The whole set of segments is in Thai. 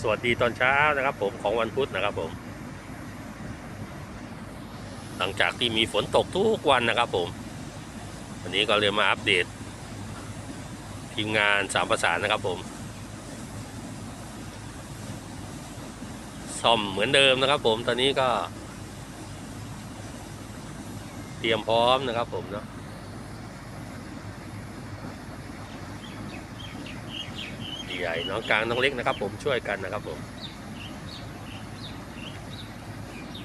สวัสดีตอนเช้านะครับ ผมของวันพุธนะครับผม หลังจากที่มีฝนตกทุกวันนะครับผม วันนี้ก็เลยมาอัปเดตทีมงานสามประสานนะครับผม ซ่อมเหมือนเดิมนะครับผมตอนนี้ก็ เตรียมพร้อมนะครับผมเนาะ ใหญ่น้องกลางน้องเล็กนะครับ ผมช่วยกันนะครับผม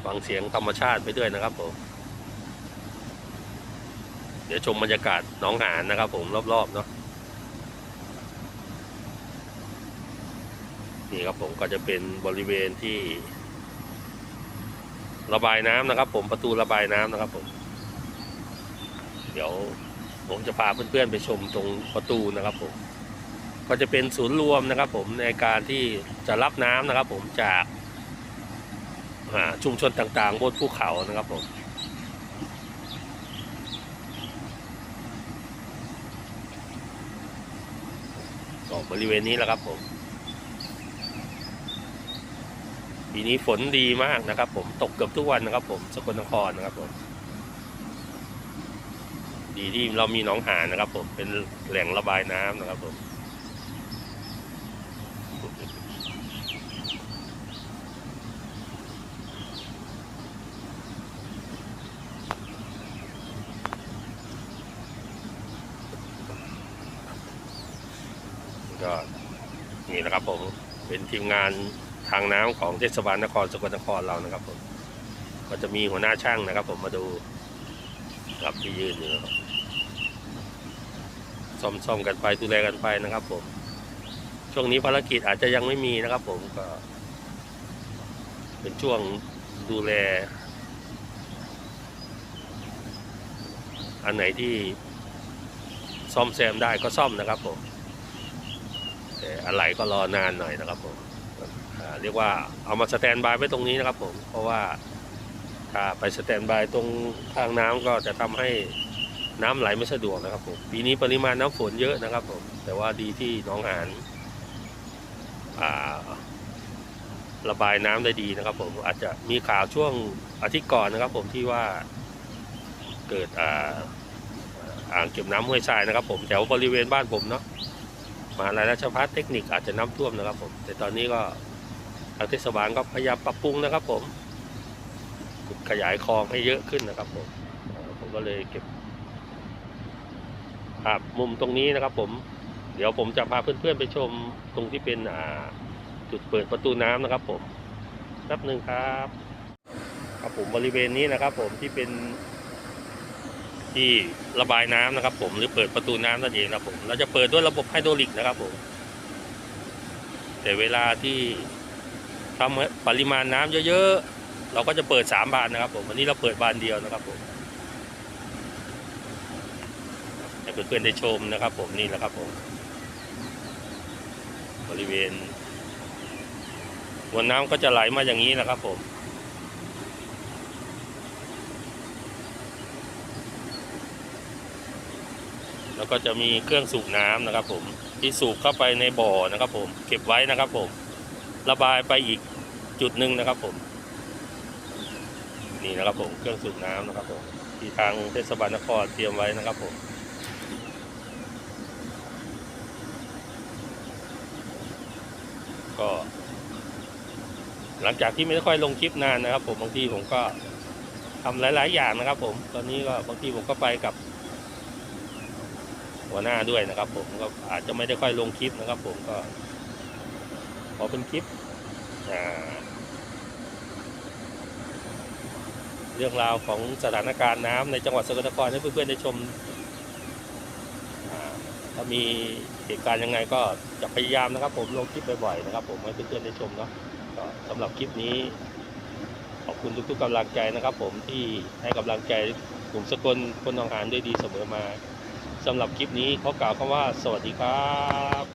ฟังเสียงธรรมชาติไปด้วยนะครับผมเดี๋ยวชมบรรยากาศหน้องหานนะครับ ผมรอบๆเนาะนี่ครับผมก็จะเป็นบริเวณที่ ระบายน้ำนะครับ ผมประตูระบายน้ำนะครับ ผม เดี๋ยวผมจะพาเพื่อนๆไปชมตรงประตูนะครับผม ก็จะเป็นศูนย์รวมนะครับผมในการที่จะรับน้ำนะครับผมจากชุมชนต่างๆบนภูเขานะครับผมก็บริเวณนี้แหละครับผมปีนี้ฝนดีมากนะครับ ผมตกเกือบทุกวันนะครับ ผมสกลนครนะครับผมดีที่เรามีหนองหานนะครับ ผมเป็นแหล่งระบายน้ำนะครับผม ก็นี่นะครับผมเป็นทีมงานทางน้ำของเทศบาลนครสกลนครเรานะครับผมก็จะมีหัวหน้าช่างนะครับ ผมมาดูครับที่ยืนอยู่นะครับซ่อมๆกันไปดูแลกันไปนะครับผม ช่วงนี้ภารกิจอาจจะยังไม่มีนะครับ ผมก็เป็นช่วงดูแล อันไหนที่ซ่อมแซมได้ก็ซ่อมนะครับผมแต่อะไรก็รอนานหน่อยนะครับผมเรียกว่าเอามาสแตนบายไว้ตรงนี้นะครับผม เพราะว่าถ้าไปสแตนบายตรงทางน้ำก็จะทำให้น้ำไหลไม่สะดวกนะครับผม ปีนี้ปริมาณน้ำฝนเยอะนะครับผม แต่ว่าดีที่น้องหานอ่า ระบายน้ำได้ดีนะครับ ผมอาจจะมีข่าวช่วงอาทิตย์ก่อนนะครับ ผมที่ว่าเกิดอ่าอ่างเก็บน้ำห้วยทรายนะครับ ผมแถวบริเวณบ้านผมเนาะมาลัยราชภัฏเทคนิคอาจจะน้ำท่วมนะครับ ผม แต่ตอนนี้ก็ทางเทศบาลก็พยายามปรับปรุงนะครับ ผมขุดขยายคลองให้เยอะขึ้นนะครับ ผมผมก็เลยเก็บภาพมุมตรงนี้นะครับ ผม เดี๋ยวผมจะพาเพื่อนๆไปชมตรงที่เป็นอ่าจุดเปิดประตูน้ำนะครับผมแป๊บหนึ่งครับครับผมบริเวณนี้นะครับ ผมที่เป็น ที่ระบายน้ำนะครับ ผมหรือเปิดประตูน้ำนั่นเองนะครับผมเราจะเปิดด้วยระบบไฮดรอลิกนะครับผม แต่เวลาที่ทำปริมาณน้ำเยอะๆเราก็จะเปิดสามบานนะครับ ผมวันนี้เราเปิดบานเดียวนะครับผมให้ เพื่อนๆได้ชมนะครับ ผมนี่แหละครับผม บริเวณมวลน้ำก็จะไหลมาอย่างนี้นะครับผมแล้วก็จะมีเครื่องสูบน้ำนะครับ ผมที่สูบเข้าไปในบ่อนะครับ ผม เก็บไว้นะครับ ผม ระบายไปอีกจุดหนึ่งนะครับ ผม นี่นะครับ ผมเครื่องสูบน้ำนะครับ ผมที่ทางเทศบาลนครเตรียมไว้นะครับ ผม ก็ หลังจากที่ไม่ได้ค่อยลงคลิปนานนะครับ ผมบางทีผมก็ทำหลาย ๆ อย่างนะครับ ผม ตอนนี้ก็บางทีผมก็ไปกับ หัวหน้าด้วยนะครับ ผมก็อาจจะไม่ได้ค่อยลงคลิปนะครับ ผมก็ ขอเป็นคลิปเรื่องราวของสถานการณ์น้ำในจังหวัดสกลนครให้เพื่อนๆได้ชมามีเหตุการณ์ยังไงก็จะพยายามนะครับ ผมลงคลิปบ่อยๆนะครับ ผมให้เพื่อนๆได้ชมเนาะก็สำหรับคลิปนี้ขอบคุณทุกๆกำลังใจนะครับ ผมที่ให้กำลังใจกลุ่มสกลคนหนองหานด้วยดีเสมอมาสำหรับคลิปนี้ขอกล่าวคำว่าสวัสดีครับ